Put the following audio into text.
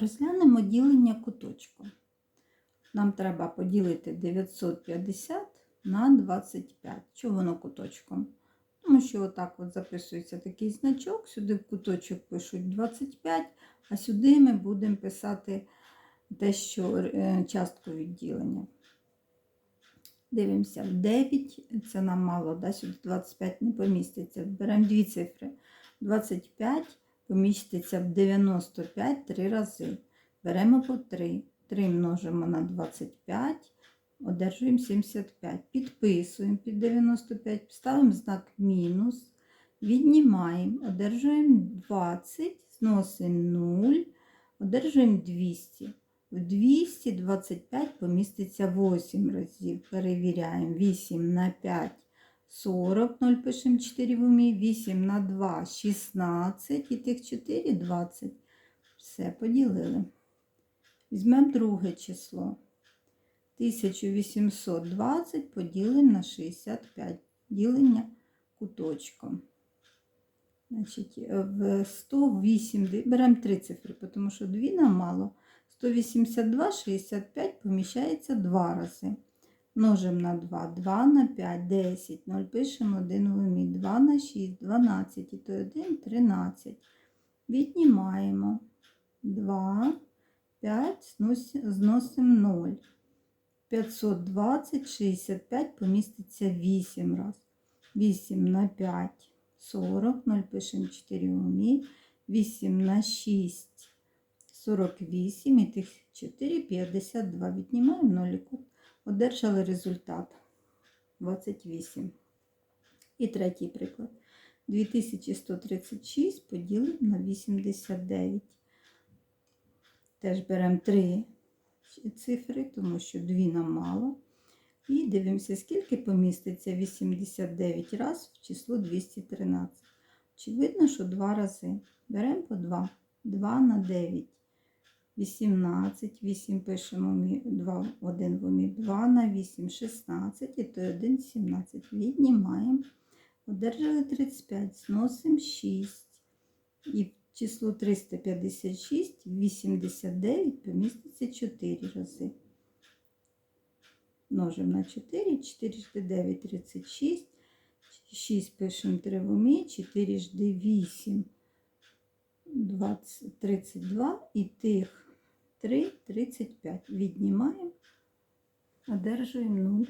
Розглянемо ділення куточку. Нам треба поділити 950 на 25. Чого воно куточком? Тому що отак от записується такий значок, сюди в куточок пишуть 25, а сюди ми будемо писати те, е, частку відділення. Дивимося, 9, це нам мало, да? сюди 25 не поміститься. Беремо дві цифри. 25 поміститься в 95 три рази. Беремо по 3. 3 множимо на 25, одержуємо 75. Підписуємо під 95, ставимо знак мінус, віднімаємо, одержуємо 20, зносимо 0, одержуємо 200. В 225 поміститься 8 разів. Перевіряємо 8 на 5 40, 0 пишемо 4 в умі, 8 на 2 16 і тих 4 20. Все, поділили. Візьмемо друге число. 1820 поділимо на 65. Ділення куточком. Значить, в 108 беремо три цифри, тому що 2 нам мало. 182, 65 поміщається 2 рази. Множимо на 2, 2 на 5, 10, 0 пишемо 1 в умі, 2 на 6, 12, і то 1, 13. Віднімаємо 2, 5, зносимо 0. 520, 65 поміститься 8 раз. 8 на 5, 40, 0 пишемо 4 в умі, 8 на 6, 48 і тих 4, 52. Віднімаємо 0 Одержали результат 28. І третій приклад. 2136 поділимо на 89. Теж беремо 3 цифри, тому що 2 нам мало. І дивимося, скільки поміститься 89 раз в число 213. Очевидно, що 2 рази. Беремо по 2. 2 на 9. 18, 8 пишемо 2, 1 в умі, 2 на 8, 16, і то 1, 17. Віднімаємо. Одержали 35, зносимо 6. І число 356, 89 поміститься 4 рази. Множимо на 4, 4 жди 9, 36. 6 пишемо 3 в умі, 4 жди 8, 20, 32 і тих 3, 35. Віднімаємо, одержуємо 0.